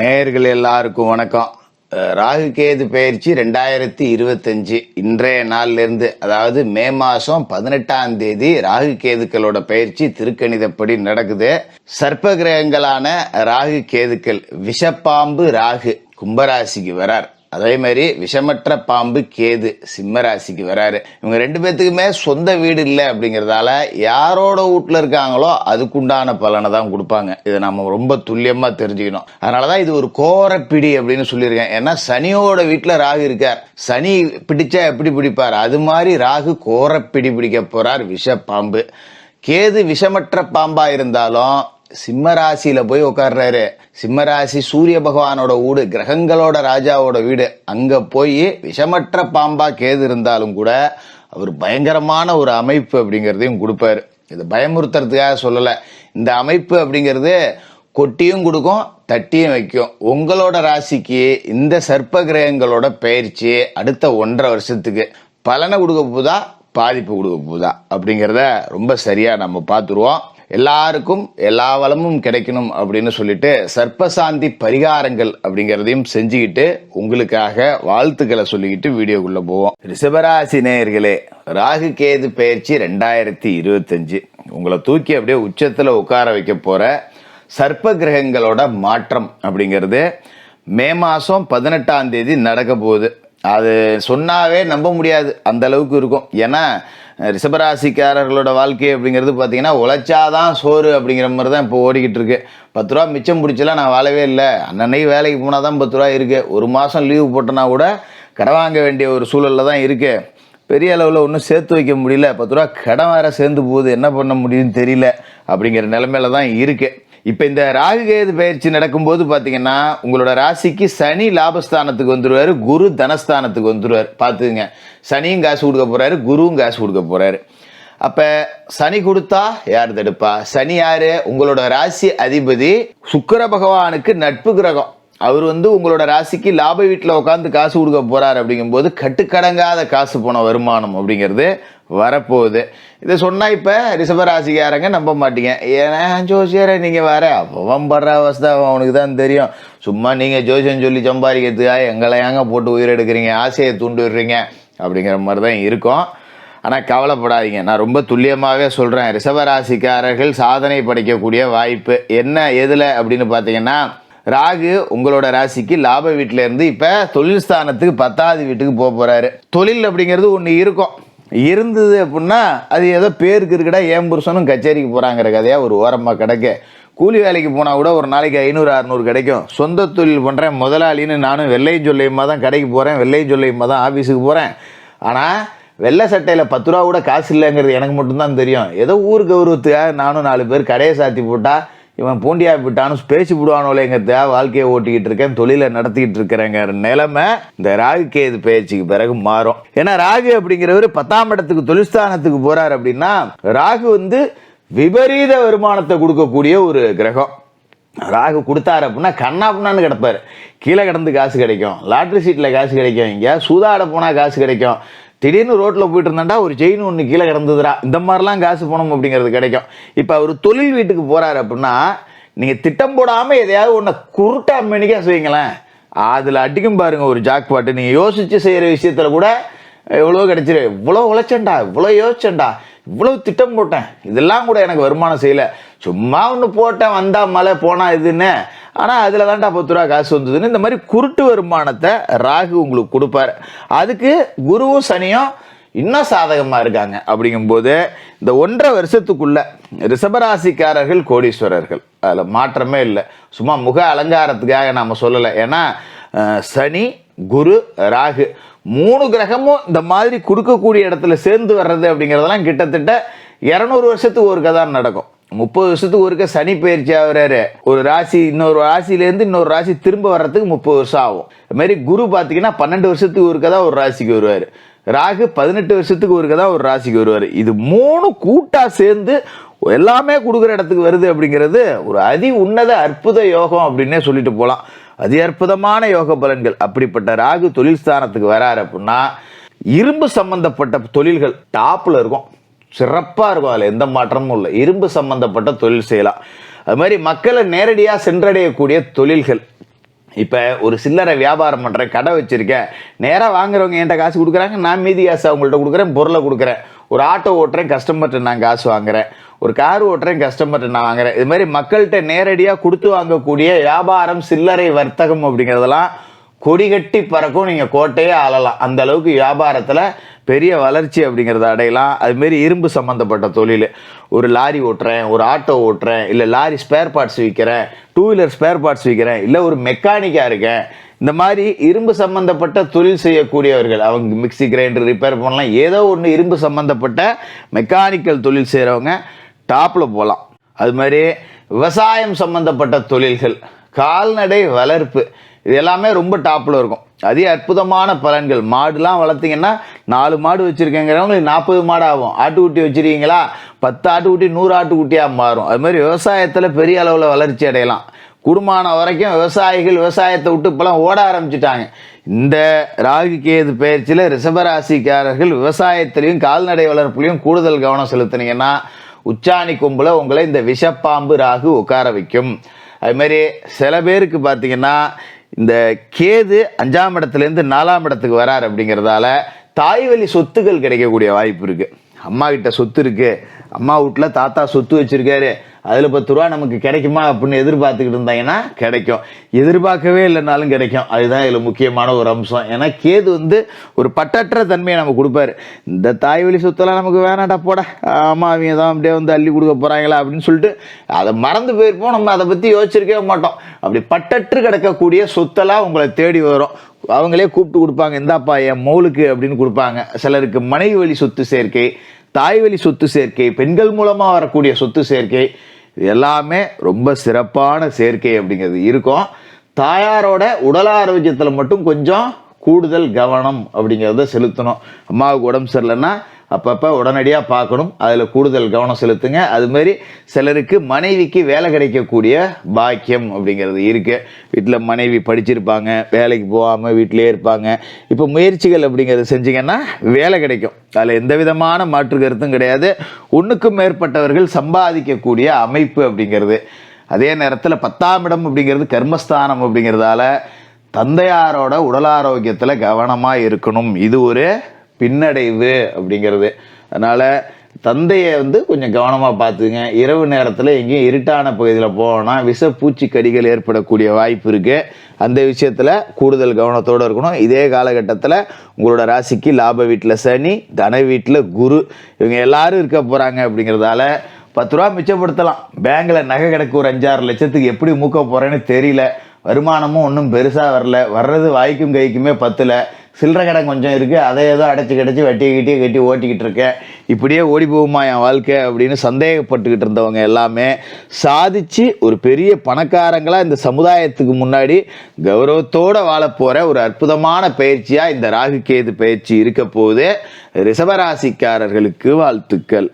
நேயர்கள் எல்லாருக்கும் வணக்கம். ராகு கேது பயிற்சி ரெண்டாயிரத்தி இருபத்தஞ்சு இன்றைய நாள்லேருந்து அதாவது மே மாதம் பதினெட்டாம் தேதி ராகு கேதுக்களோட பயிற்சி திருக்கணிதப்படி நடக்குது. சர்ப்ப கிரகங்களான ராகு கேதுக்கள் விஷப்பாம்பு ராகு கும்பராசிக்கு வரார். அதே மாதிரி விஷமற்ற பாம்பு கேது சிம்ம ராசிக்கு வராரு. இவங்க ரெண்டு பேத்துக்குமே சொந்த வீடு இல்லை அப்படிங்கிறதால யாரோட வீட்டில் இருக்காங்களோ அதுக்குண்டான பலனை தான் கொடுப்பாங்க. இதை நம்ம ரொம்ப துல்லியமாக தெரிஞ்சுக்கணும். அதனால தான் இது ஒரு கோரப்பிடி அப்படின்னு சொல்லியிருக்கேன். ஏன்னா சனியோட வீட்டில் ராகு இருக்கார். சனி பிடிச்சா எப்படி பிடிப்பார்? அது மாதிரி ராகு கோரப்பிடி பிடிக்க போகிறார் விஷ பாம்பு கேது விஷமற்ற பாம்பாக இருந்தாலும் சிம்ம ராசியில போய் உட்கார்றாரு சிம்ம ராசி சூரிய பகவானோட வீடு கிரகங்களோட ராஜாவோட வீடு. அங்க போய் விஷமற்ற பாம்பா கேது இருந்தாலும் கூட அவர் பயங்கரமான ஒரு அமைப்பு அப்படிங்கிறதையும் கொடுப்பாரு. இது பயமுறுத்துறதுக்காக சொல்லல. இந்த அமைப்பு அப்படிங்கிறது கொட்டியும் கொடுக்கும் தட்டியும் வைக்கும். உங்களோட ராசிக்கு இந்த சர்ப்ப கிரகங்களோட பயிற்சி அடுத்த ஒன்றரை வருஷத்துக்கு பலனை கொடுக்க போதா பாதிப்பு கொடுக்க போதா அப்படிங்கிறத ரொம்ப சரியா நம்ம பார்த்துருவோம். எல்லாருக்கும் எல்லா வளமும் கிடைக்கணும் அப்படின்னு சொல்லிட்டு சர்ப்பசாந்தி பரிகாரங்கள் அப்படிங்கிறதையும் செஞ்சுக்கிட்டு உங்களுக்காக வாழ்த்துக்களை சொல்லிக்கிட்டு வீடியோக்குள்ள போவோம். ரிஷபராசி நேயர்களே ராகு கேது பயிற்சி ரெண்டாயிரத்தி இருபத்தஞ்சு. உங்களை தூக்கி அப்படியே உச்சத்தில் உட்கார வைக்க போற சர்ப்ப கிரகங்களோட மாற்றம் அப்படிங்கிறது மே மாதம் பதினெட்டாம் தேதி நடக்க போகுது. அது சொன்னாவே நம்ப முடியாது. அந்த அளவுக்கு இருக்கும். ஏன்னா ரிஷபராசிக்காரர்களோட வாழ்க்கை அப்படிங்கிறது பார்த்தீங்கன்னா உழைச்சாதான் சோறு அப்படிங்கிற மாதிரி தான் இப்போ ஓடிக்கிட்டு இருக்கு. பத்து ரூபா மிச்சம் பிடிச்சலாம் நான் வாழவே இல்லை. அன்னன்னைக்கு வேலைக்கு போனால் தான் பத்து ரூபா இருக்கு. ஒரு மாதம் லீவு போட்டனா கூட கடை வாங்க வேண்டிய ஒரு சூழலில் தான் இருக்குது பெரிய அளவில் ஒன்றும் சேர்த்து வைக்க முடியல. பத்து ரூபா கடன் வேறு சேர்ந்து போகுது. என்ன பண்ண முடியும்னு தெரியல அப்படிங்கிற நிலமையில தான் இருக்குது இப்போ இந்த ராகுகேது பயிற்சி நடக்கும்போது பார்த்தீங்கன்னா உங்களோட ராசிக்கு சனி லாபஸ்தானத்துக்கு வந்துடுவார் குரு தனஸ்தானத்துக்கு வந்துடுவார் பார்த்துங்க சனியும் காசு கொடுக்க போகிறாரு குருவும் காசு கொடுக்க போகிறாரு அப்போ சனி கொடுத்தா யார் தடுப்பா? சனி யார்? உங்களோட ராசி அதிபதி சுக்கர பகவானுக்கு நட்பு கிரகம். அவர் வந்து உங்களோட ராசிக்கு லாப வீட்டில் உட்காந்து காசு கொடுக்க போகிறார் அப்படிங்கும்போது கட்டுக்கடங்காத காசு போன வருமானம் அப்படிங்கிறது வரப்போகுது. இதை சொன்னா இப்ப ரிஷபராசிக்காரங்க நம்ப மாட்டீங்க. ஏன்னா ஜோசியரை நீங்கள் வர அவன் படுற அவஸ்தை அவனுக்கு தான் தெரியும். சும்மா நீங்கள் ஜோசியம் சொல்லி சம்பாதிக்கிறதுக்காக எங்களை ஏங்க போட்டு உயிரெடுக்கிறீங்க ஆசையை தூண்டு விடுறீங்க அப்படிங்கிற மாதிரி தான் இருக்கும். ஆனால் கவலைப்படாதீங்க. நான் ரொம்ப துல்லியமாகவே சொல்கிறேன் ரிஷபராசிக்காரர்கள் சாதனை படைக்கக்கூடிய வாய்ப்பு என்ன எதில் அப்படின்னு பார்த்தீங்கன்னா ராகு உங்களோட ராசிக்கு லாப வீட்டில இருந்து இப்போ தொழில் ஸ்தானத்துக்கு பத்தாவது வீட்டுக்கு போக போகிறாரு தொழில் அப்படிங்கிறது ஒன்று இருக்கும். இருந்தது அப்படின்னா அது ஏதோ பேருக்கு இருக்கடா ஏன் புருஷனும் கச்சேரிக்கு போகிறாங்கிற கதையாக ஒரு ஓரமாக கிடக்கு. கூலி வேலைக்கு போனால் கூட ஒரு நாளைக்கு ஐநூறு அறநூறு கிடைக்கும். சொந்த தொழில் பண்ணுறேன் முதலாளின்னு நானும் வெள்ளையும் சொல்லையுமா தான் கடைக்கு போகிறேன் வெள்ளையும் சொல்லியமாக தான் ஆஃபீஸுக்கு போகிறேன் ஆனால் வெள்ளை சட்டையில் பத்து ரூபா கூட காசு இல்லைங்கிறது எனக்கு மட்டும்தான் தெரியும். ஏதோ ஊர் கௌரவத்துக்காக நானும் நாலு பேர் கடையை சாத்தி போட்டால் இவன் பூண்டியா விட்டான்னு பேசி தேவ வாழ்க்கையை ஓட்டிக்கிட்டு இருக்கேன் தொழிலை நடத்திக்கிட்டு இருக்கிறேங்க நிலைமை இந்த ராகு கேது பேச்சுக்கு பிறகு மாறும். ஏன்னா ராகு அப்படிங்கிறவர் பத்தாம் இடத்துக்கு தொழில்ஸ்தானத்துக்கு போறார் அப்படின்னா ராகு வந்து விபரீத வருமானத்தை கொடுக்கக்கூடிய ஒரு கிரகம். ராகு கொடுத்தாரு அப்படின்னா கண்ணா புண்ணான்னு கிடப்பாரு. கீழே கிடந்து காசு கிடைக்கும். லாட்ரி சீட்டில் காசு கிடைக்கும். இங்கே சூதாட போனால் காசு கிடைக்கும். திடீர்னு ரோட்டில் போயிட்டு இருந்தாண்டா ஒரு செயின் ஒன்று கீழே கிடந்ததுரா இந்த மாதிரிலாம் காசு போனோம் அப்படிங்கிறது கிடைக்கும். இப்போ அவர் தொழில் வீட்டுக்கு போகிறாரு அப்படின்னா நீங்கள் திட்டம் போடாமல் எதையாவது ஒன்றை குருட்டா அம்மனிக்காக செய்யுங்களேன். அதில் அடிக்கும் பாருங்கள் ஒரு ஜாக் பாட்டு. நீங்கள் யோசித்து செய்கிற விஷயத்தில் கூட எவ்வளோ கிடச்சிரு. இவ்வளோ உழைச்சேன்டா இவ்வளோ யோசிச்சேன்டா. இவ்வளோ திட்டம் போட்டேன். இதெல்லாம் கூட எனக்கு வருமானம் செய்யல. சும்மா ஒன்று போட்டேன் வந்தால் மழை போனால் இதுன்னு. ஆனால் அதில் தான்டா பத்து ரூபா காசு வந்ததுன்னு இந்த மாதிரி குருட்டு வருமானத்தை ராகு உங்களுக்கு கொடுப்பாரு. அதுக்கு குருவும் சனியும் இன்னும் சாதகமாக இருக்காங்க. அப்படிங்கும்போது இந்த ஒன்றரை வருஷத்துக்குள்ள ரிஷபராசிக்காரர்கள் கோடீஸ்வரர்கள் அதில் மாற்றமே இல்லை. சும்மா முக அலங்காரத்துக்காக நாம் சொல்லலை. ஏன்னா சனி குரு ராகு மூணு கிரகமும் இந்த மாதிரி கொடுக்கக்கூடிய இடத்துல சேர்ந்து வர்றது அப்படிங்கிறதெல்லாம் கிட்டத்தட்ட இரநூறு வருஷத்துக்கு ஒரு கதான் நடக்கும். முப்பது வருஷத்துக்கு ஒருக்க சனி பயிற்சி ஆகுறாரு. ஒரு ராசி இன்னொரு ராசியிலேருந்து இன்னொரு ராசி திரும்ப வர்றதுக்கு முப்பது வருஷம் ஆகும். அது மாதிரி குரு பார்த்தீங்கன்னா பன்னெண்டு வருஷத்துக்கு ஒருக்க தான் ஒரு ராசிக்கு வருவார். ராகு பதினெட்டு வருஷத்துக்கு ஒருக்க தான் ஒரு ராசிக்கு வருவார். இது மூணு கூட்டாக சேர்ந்து எல்லாமே கொடுக்குற இடத்துக்கு வருது அப்படிங்கிறது ஒரு அதி உன்னத அற்புத யோகம் அப்படின்னே சொல்லிட்டு போகலாம் அதி அற்புதமான யோக பலன்கள். அப்படிப்பட்ட ராகு தொழில் ஸ்தானத்துக்கு வராரு அப்படின்னா இரும்பு சம்பந்தப்பட்ட தொழில்கள் டாப்பில் இருக்கும். சிறப்பாக இருக்கும் அதில் எந்த மாற்றமும் இல்லை. இரும்பு சம்மந்தப்பட்ட தொழில் செய்யலாம். அது மாதிரி மக்களை நேரடியாக சென்றடையக்கூடிய தொழில்கள். இப்போ ஒரு சில்லறை வியாபாரம் பண்ணுறேன் கடை வச்சுருக்கேன். நேராக வாங்குறவங்க என்கிட்ட காசு கொடுக்குறாங்க நான் மீதி காசு அவங்கள்ட்ட கொடுக்குறேன் பொருளை கொடுக்குறேன். ஒரு ஆட்டோ ஓட்டுறேன் கஸ்டமர்கிட்ட நான் காசு வாங்குறேன். ஒரு கார் ஓட்டுறேன் கஸ்டமர்கிட்ட நான் வாங்குறேன். இது மாதிரி மக்கள்கிட்ட நேரடியாக கொடுத்து வாங்கக்கூடிய வியாபாரம் சில்லறை வர்த்தகம் அப்படிங்கிறதெல்லாம் கொடிகட்டி பறக்கும். நீங்கள் கோட்டையே ஆளலாம். அந்த அளவுக்கு வியாபாரத்தில் பெரிய வளர்ச்சி அப்படிங்கிறத அடையலாம். அதுமாரி இரும்பு சம்மந்தப்பட்ட தொழில். ஒரு லாரி ஓட்டுறேன் ஒரு ஆட்டோ ஓட்டுறேன் இல்லை லாரி ஸ்பேர் பார்ட்ஸ் விற்கிறேன் டூ வீலர் ஸ்பேர் பார்ட்ஸ் விற்கிறேன் இல்லை ஒரு மெக்கானிக்காக இருக்கேன். இந்த மாதிரி இரும்பு சம்பந்தப்பட்ட தொழில் செய்யக்கூடியவர்கள் அவங்க மிக்ஸி கிரைண்டர் ரிப்பேர் பண்ணலாம். ஏதோ ஒன்று இரும்பு சம்பந்தப்பட்ட மெக்கானிக்கல் தொழில் செய்கிறவங்க டாப்பில் போகலாம் அது மாதிரி விவசாயம் சம்பந்தப்பட்ட தொழில்கள் கால்நடை வளர்ப்பு இது எல்லாமே ரொம்ப டாப்பில் இருக்கும். அதே அற்புதமான பலன்கள். மாடுலாம் வளர்த்திங்கன்னா நாலு மாடு வச்சுருக்கேங்கிறவங்களுக்கு நாற்பது மாடு ஆகும். ஆட்டுக்குட்டி வச்சுருக்கீங்களா? பத்து ஆட்டுக்குட்டி நூறு ஆட்டுக்குட்டியாக மாறும். அது மாதிரி விவசாயத்தில் பெரிய அளவில் வளர்ச்சி அடையலாம். குடும்பமான வரைக்கும் விவசாயிகள் விவசாயத்தை விட்டு இப்போலாம் ஓட ஆரம்பிச்சிட்டாங்க. இந்த ராகு கேது பயிற்சியில் ரிஷபராசிக்காரர்கள் விவசாயத்திலையும் கால்நடை வளர்ப்புலையும் கூடுதல் கவனம் செலுத்துனீங்கன்னா உச்சாணி கொம்பில் உங்களை இந்த விஷப்பாம்பு ராகு உட்கார வைக்கும். அதுமாரி சில பேருக்கு பார்த்தீங்கன்னா இந்த கேது அஞ்சாம் இடத்துலேருந்து நாலாம் இடத்துக்கு வரார் அப்படிங்கிறதால தாய் வழி சொத்துக்கள் கிடைக்கக்கூடிய வாய்ப்பு இருக்குது அம்மா கிட்ட சொத்து இருக்கு. அம்மா வீட்டில் தாத்தா சொத்து வச்சிருக்காரு. அதில் பத்து ரூபா நமக்கு கிடைக்குமா அப்படின்னு எதிர்பார்த்துக்கிட்டு இருந்தாங்கன்னா கிடைக்கும். எதிர்பார்க்கவே இல்லைனாலும் கிடைக்கும். அதுதான் இதில் முக்கியமான ஒரு அம்சம். ஏன்னா கேது வந்து ஒரு பட்டற்ற தன்மையை நம்ம கொடுப்பாரு. இந்த தாய் வழி சொத்தெல்லாம் நமக்கு வேணாடா போட. ஆமாம் அவங்க தான் அப்படியே வந்து அள்ளி கொடுக்க போகிறாங்களா அப்படின்னு சொல்லிட்டு அதை மறந்து போயிருப்போம். நம்ம அதை பற்றி யோசிச்சிருக்கவே மாட்டோம். அப்படி பட்டற்று கிடக்கக்கூடிய சொத்தெல்லாம் உங்களை தேடி வரும். அவங்களே கூப்பிட்டு கொடுப்பாங்க இந்தாப்பா என் மௌலுக்கு அப்படின்னு கொடுப்பாங்க. சிலருக்கு மனைவி வழி சொத்து சேர்க்கை தாய் வழி சொத்து சேர்க்கை பெண்கள் மூலமாக வரக்கூடிய சொத்து சேர்க்கை இது எல்லாமே ரொம்ப சிறப்பான சேர்க்கை அப்படிங்கிறது இருக்கும். தாயாரோட உடல் ஆரோக்கியத்தில் மட்டும் கொஞ்சம் கூடுதல் கவனம் அப்படிங்கிறத செலுத்தணும். அம்மாவுக்கு உடம்பு சரியில்லைன்னா அப்பப்போ உடனடியாக பார்க்கணும். அதில் கூடுதல் கவனம் செலுத்துங்க. அதுமாரி சிலருக்கு மனைவிக்கு வேலை கிடைக்கக்கூடிய பாக்கியம் அப்படிங்கிறது இருக்குது வீட்டில் மனைவி படிச்சிருப்பாங்க வேலைக்கு போகாமல் வீட்டிலே இருப்பாங்க. இப்போ முயற்சிகள் அப்படிங்கிறத செஞ்சிங்கன்னா வேலை கிடைக்கும். அதில் எந்த விதமான மாற்று கருத்தும் கிடையாது. ஒன்றுக்கும் மேற்பட்டவர்கள் சம்பாதிக்கக்கூடிய அமைப்பு அப்படிங்கிறது. அதே நேரத்தில் பத்தாம் இடம் அப்படிங்கிறது கர்மஸ்தானம் அப்படிங்கிறதால தந்தையாரோட உடல் ஆரோக்கியத்தில் கவனமாக இருக்கணும். இது ஒரு பின்னடைவு அப்படிங்கிறது. அதனால் தந்தையை வந்து கொஞ்சம் கவனமாக பார்த்துங்க இரவு நேரத்தில் எங்கேயும் இருட்டான பகுதியில் போனால் விஷ பூச்சிக்கடிகள் ஏற்படக்கூடிய வாய்ப்பு இருக்குது அந்த விஷயத்தில் கூடுதல் கவனத்தோடு இருக்கணும். இதே காலகட்டத்தில் உங்களோட ராசிக்கு லாப வீட்டில் சனி தன வீட்டில் குரு இவங்க எல்லாரும் இருக்க போகிறாங்க அப்படிங்கிறதால பத்து ரூபா மிச்சப்படுத்தலாம். பேங்கில் நகை கிடக்கு ஒரு அஞ்சாறு லட்சத்துக்கு எப்படி மூக்க போகிறேன்னு தெரியல. வருமானமும் ஒன்றும் பெருசாக வரல. வர்றது வாய்க்கும் கைக்குமே பத்தலை. சில்லறை கடை கொஞ்சம் இருக்குது அதை ஏதோ அடைச்சி கிடச்சி வெட்டி கிட்டி கட்டி ஓட்டிக்கிட்டு இருக்கேன் இப்படியே ஓடி போகுமா என் வாழ்க்கை அப்படின்னு சந்தேகப்பட்டுக்கிட்டு இருந்தவங்க எல்லாமே சாதிச்சு ஒரு பெரிய பணக்காரங்களாக இந்த சமுதாயத்துக்கு முன்னாடி கௌரவத்தோடு வாழப்போகிற ஒரு அற்புதமான பயிற்சியாக இந்த ராகு கேது பயிற்சி இருக்க போகுது. ரிஷபராசிக்காரர்களுக்கு வாழ்த்துக்கள்.